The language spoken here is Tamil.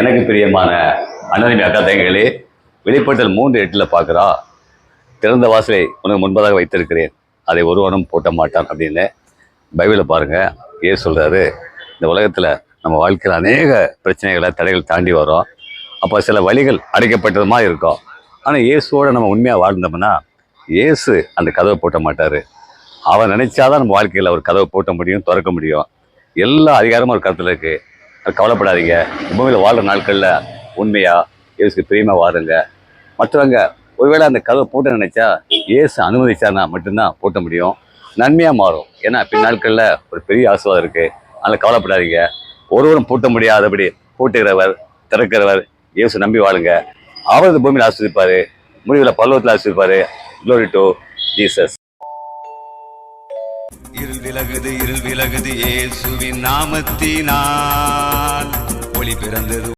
எனக்கு பிரியமான அண்ணனி அக்கா தேங்களே வெளிப்படுத்தல் மூன்று எட்டில் பார்க்குறா. திறந்த வாசலை உனக்கு முன்பதாக வைத்திருக்கிறேன். அதை ஒருவனும் போட்ட மாட்டான் அப்படின்னு பைபிளை பாருங்கள் ஏன் சொல்கிறாரு இந்த உலகத்தில் நம்ம வாழ்க்கையில் அநேக பிரச்சனைகளை தடைகள் தாண்டி வரோம் அப்போ சில வழிகள் அடைக்கப்பட்டது மாதிரி இருக்கும். ஆனால் இயேசுவோட நம்ம உண்மையாக வாழ்ந்தோம்னா இயேசு அந்த கதவை போட்ட மாட்டார். அவன் நினைச்சாதான் நம்ம வாழ்க்கையில் ஒரு கதவை போட்ட முடியும் திறக்க முடியும். எல்லா அதிகாரமும் ஒரு கருத்தில் இருக்குது கவலைப்படாதீங்க. பூமியில் வாழ்கிற நாட்களில் உண்மையாக இயேசுக்கு பிரியமாக வாருங்க. மற்றவங்க ஒருவேளை அந்த கதவை பூட்ட நினைச்சா இயேசு அனுமதிச்சானா மட்டும்தான் பூட்ட முடியும். நன்மையாக மாறும். ஏன்னா பின்னாட்களில் ஒரு பெரிய ஆசுவாக இருக்குது அதனால் கவலைப்படாதீங்க. ஒருவரும் பூட்ட முடியாதபடி பூட்டுகிறவர் திறக்கிறவர் இயேசு நம்பி வாழுங்க. அவரது பூமியில் ஆசிரிப்பார் முடிவில் பல்லவத்தில் ஆசிரிப்பார் க்ளோரி டு ஜீசஸ் இருள் விலகுது இருள் விலகுது ஏசுவின் நாமத்தினால். ஒளி பிறந்தது